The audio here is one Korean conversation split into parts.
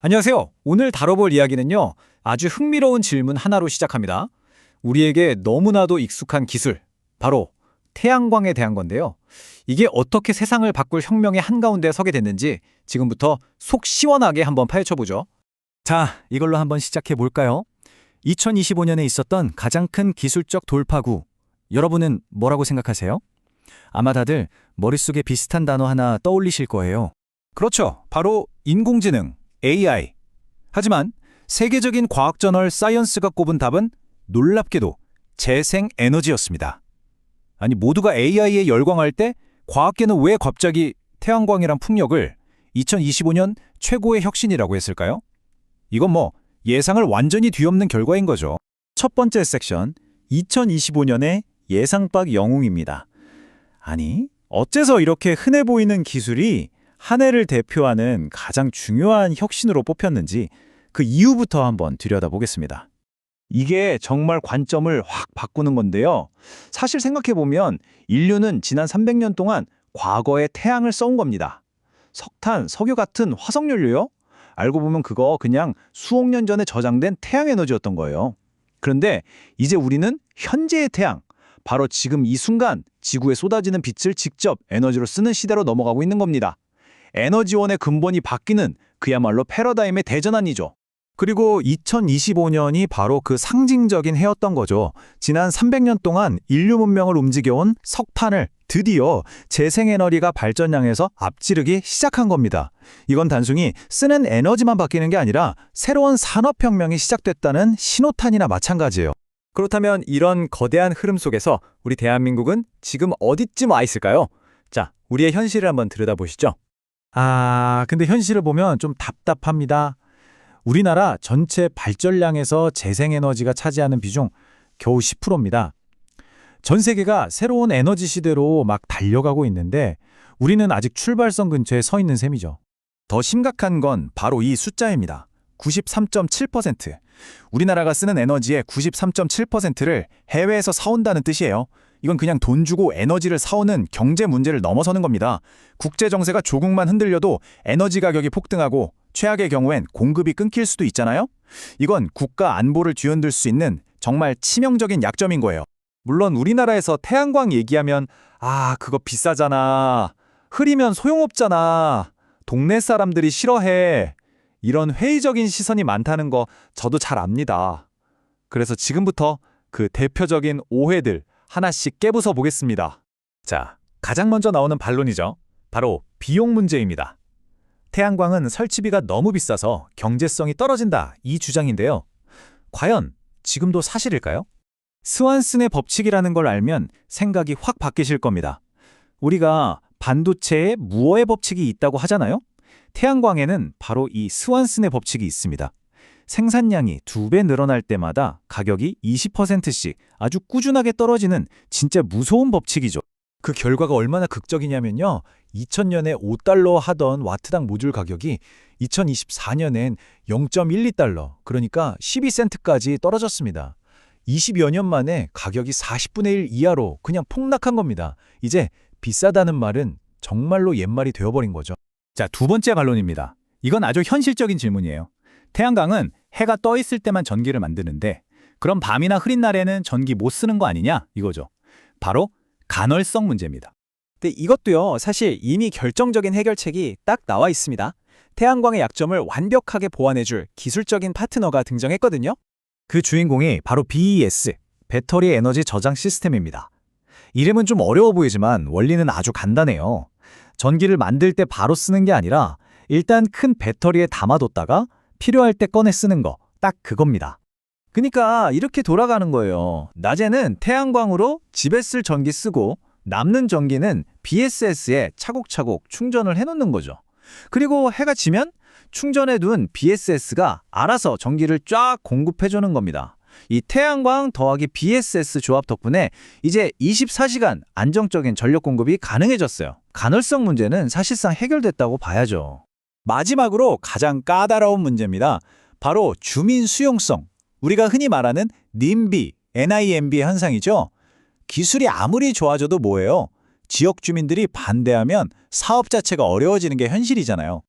안녕하세요. 오늘 다뤄볼 이야기는요. 아주 흥미로운 질문 하나로 시작합니다. 우리에게 너무나도 익숙한 기술, 바로 태양광에 대한 건데요. 이게 어떻게 세상을 바꿀 혁명의 한가운데 서게 됐는지 지금부터 속 시원하게 한번 파헤쳐보죠. 자, 이걸로 한번 시작해 볼까요? 2025년에 있었던 가장 큰 기술적 돌파구. 여러분은 뭐라고 생각하세요? 아마 다들 머릿속에 비슷한 단어 하나 떠올리실 거예요. 그렇죠. 바로 인공지능, AI. 하지만 세계적인 과학 저널 사이언스가 꼽은 답은 놀랍게도 재생 에너지였습니다. 아니, 모두가 AI에 열광할 때 과학계는 왜 갑자기 태양광이란 풍력을 2025년 최고의 혁신이라고 했을까요? 이건 뭐 예상을 완전히 뒤엎는 결과인 거죠. 첫 번째 섹션, 2025년의 예상 밖 영웅입니다. 아니, 어째서 이렇게 흔해 보이는 기술이 한 해를 대표하는 가장 중요한 혁신으로 뽑혔는지 그 이유부터 한번 들여다보겠습니다. 이게 정말 관점을 확 바꾸는 건데요. 사실 생각해보면 인류는 지난 300년 동안 과거에 태양을 써온 겁니다. 석탄, 석유 같은 화석연료요? 알고 보면 그거 그냥 수억 년 전에 저장된 태양 에너지였던 거예요. 그런데 이제 우리는 현재의 태양, 바로 지금 이 순간 지구에 쏟아지는 빛을 직접 에너지로 쓰는 시대로 넘어가고 있는 겁니다. 에너지원의 근본이 바뀌는 그야말로 패러다임의 대전환이죠. 그리고 2025년이 바로 그 상징적인 해였던 거죠. 지난 300년 동안 인류 문명을 움직여온 석탄을 드디어 재생에너지가 발전량에서 앞지르기 시작한 겁니다. 이건 단순히 쓰는 에너지만 바뀌는 게 아니라 새로운 산업혁명이 시작됐다는 신호탄이나 마찬가지예요. 그렇다면 이런 거대한 흐름 속에서 우리 대한민국은 지금 어디쯤 와 있을까요? 자, 우리의 현실을 한번 들여다보시죠. 아, 근데 현실을 보면 좀 답답합니다. 우리나라 전체 발전량에서 재생에너지가 차지하는 비중 겨우 10%입니다. 전 세계가 새로운 에너지 시대로 막 달려가고 있는데 우리는 아직 출발선 근처에 서 있는 셈이죠. 더 심각한 건 바로 이 숫자입니다. 93.7%. 우리나라가 쓰는 에너지의 93.7%를 해외에서 사온다는 뜻이에요. 이건 그냥 돈 주고 에너지를 사오는 경제 문제를 넘어서는 겁니다. 국제 정세가 조금만 흔들려도 에너지 가격이 폭등하고 최악의 경우엔 공급이 끊길 수도 있잖아요. 이건 국가 안보를 뒤흔들 수 있는 정말 치명적인 약점인 거예요. 물론 우리나라에서 태양광 얘기하면 아, 그거 비싸잖아. 흐리면 소용없잖아. 동네 사람들이 싫어해. 이런 회의적인 시선이 많다는 거 저도 잘 압니다. 그래서 지금부터 그 대표적인 오해들 하나씩 깨부숴 보겠습니다. 자, 가장 먼저 나오는 반론이죠. 바로 비용 문제입니다. 태양광은 설치비가 너무 비싸서 경제성이 떨어진다 이 주장인데요. 과연 지금도 사실일까요? 스완슨의 법칙이라는 걸 알면 생각이 확 바뀌실 겁니다. 우리가 반도체에 무어의 법칙이 있다고 하잖아요. 태양광에는 바로 이 스완슨의 법칙이 있습니다. 생산량이 두 배 늘어날 때마다 가격이 20%씩 아주 꾸준하게 떨어지는 진짜 무서운 법칙이죠. 그 결과가 얼마나 극적이냐면요. 2000년에 5달러 하던 와트당 모듈 가격이 2024년엔 0.12달러, 그러니까 12센트까지 떨어졌습니다. 20여 년 만에 가격이 40분의 1 이하로 그냥 폭락한 겁니다. 이제 비싸다는 말은 정말로 옛말이 되어버린 거죠. 자, 두 번째 반론입니다. 이건 아주 현실적인 질문이에요. 태양광은 해가 떠 있을 때만 전기를 만드는데 그럼 밤이나 흐린 날에는 전기 못 쓰는 거 아니냐? 이거죠. 바로 간헐성 문제입니다. 근데 이것도요, 사실 이미 결정적인 해결책이 딱 나와 있습니다. 태양광의 약점을 완벽하게 보완해줄 기술적인 파트너가 등장했거든요. 그 주인공이 바로 BES, 배터리 에너지 저장 시스템입니다. 이름은 좀 어려워 보이지만 원리는 아주 간단해요. 전기를 만들 때 바로 쓰는 게 아니라 일단 큰 배터리에 담아뒀다가 필요할 때 꺼내 쓰는 거, 딱 그겁니다. 그러니까 이렇게 돌아가는 거예요. 낮에는 태양광으로 집에 쓸 전기 쓰고 남는 전기는 BSS에 차곡차곡 충전을 해놓는 거죠. 그리고 해가 지면 충전해둔 BSS가 알아서 전기를 쫙 공급해주는 겁니다. 이 태양광 더하기 BSS 조합 덕분에 이제 24시간 안정적인 전력 공급이 가능해졌어요. 간헐성 문제는 사실상 해결됐다고 봐야죠. 마지막으로 가장 까다로운 문제입니다. 바로 주민 수용성. 우리가 흔히 말하는 NIMB, NIMB 현상이죠. 기술이 아무리 좋아져도 뭐예요? 지역 주민들이 반대하면 사업 자체가 어려워지는 게 현실이잖아요.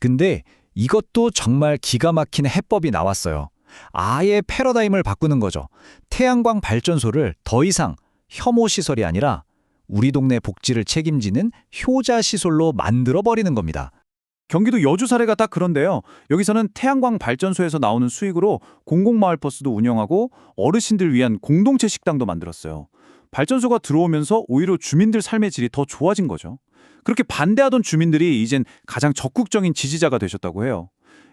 근데 이것도 정말 기가 막힌 해법이 나왔어요. 아예 패러다임을 바꾸는 거죠. 태양광 발전소를 더 이상 혐오 시설이 아니라 우리 동네 복지를 책임지는 효자 시설로 만들어 버리는 겁니다. 경기도 여주 사례가 딱 그런데요. 여기서는 태양광 발전소에서 나오는 수익으로 공공마을버스도 운영하고 어르신들 위한 공동체 식당도 만들었어요. 발전소가 들어오면서 오히려 주민들 삶의 질이 더 좋아진 거죠. 그렇게 반대하던 주민들이 이젠 가장 적극적인 지지자가 되셨다고 해요.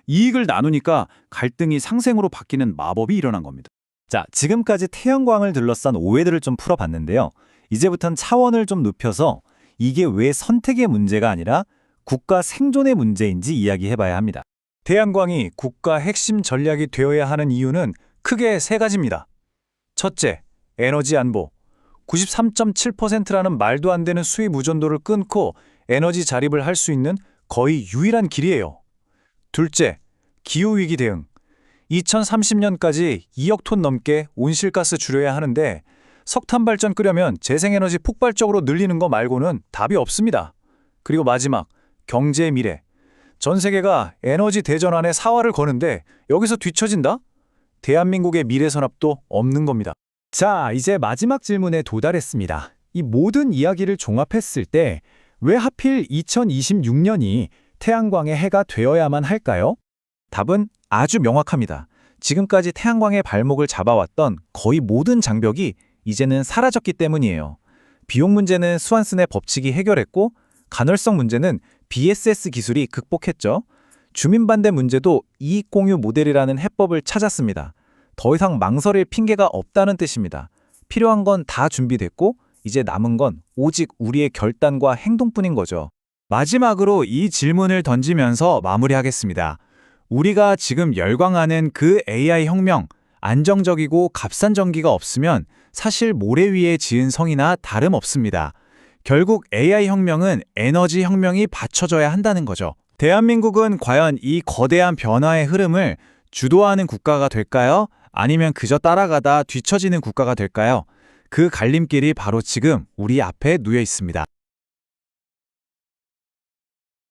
이익을 나누니까 갈등이 상생으로 바뀌는 마법이 일어난 겁니다. 자, 지금까지 태양광을 둘러싼 오해들을 좀 풀어봤는데요. 이제부턴 차원을 좀 눕혀서 이게 왜 선택의 문제가 아니라 국가 생존의 문제인지 이야기해봐야 합니다. 태양광이 국가 핵심 전략이 되어야 하는 이유는 크게 세 가지입니다. 첫째, 에너지 안보. 93.7%라는 말도 안 되는 수입 의존도를 끊고 에너지 자립을 할 수 있는 거의 유일한 길이에요. 둘째, 기후위기 대응. 2030년까지 2억 톤 넘게 온실가스 줄여야 하는데 석탄 발전 끄려면 재생에너지 폭발적으로 늘리는 거 말고는 답이 없습니다. 그리고 마지막, 경제의 미래. 전 세계가 에너지 대전환에 사활을 거는데 여기서 뒤처진다? 대한민국의 미래 선압도 없는 겁니다. 자, 이제 마지막 질문에 도달했습니다. 이 모든 이야기를 종합했을 때 왜 하필 2026년이 태양광의 해가 되어야만 할까요? 답은 아주 명확합니다. 지금까지 태양광의 발목을 잡아왔던 거의 모든 장벽이 이제는 사라졌기 때문이에요. 비용 문제는 수완슨의 법칙이 해결했고 간헐성 문제는 BSS 기술이 극복했죠. 주민 반대 문제도 이익 공유 모델이라는 해법을 찾았습니다. 더 이상 망설일 핑계가 없다는 뜻입니다. 필요한 건 다 준비됐고 이제 남은 건 오직 우리의 결단과 행동뿐인 거죠. 마지막으로 이 질문을 던지면서 마무리하겠습니다. 우리가 지금 열광하는 그 AI 혁명, 안정적이고 값싼 전기가 없으면 사실 모래 위에 지은 성이나 다름없습니다. 결국 AI 혁명은 에너지 혁명이 받쳐져야 한다는 거죠. 대한민국은 과연 이 거대한 변화의 흐름을 주도하는 국가가 될까요? 아니면 그저 따라가다 뒤처지는 국가가 될까요? 그 갈림길이 바로 지금 우리 앞에 놓여 있습니다.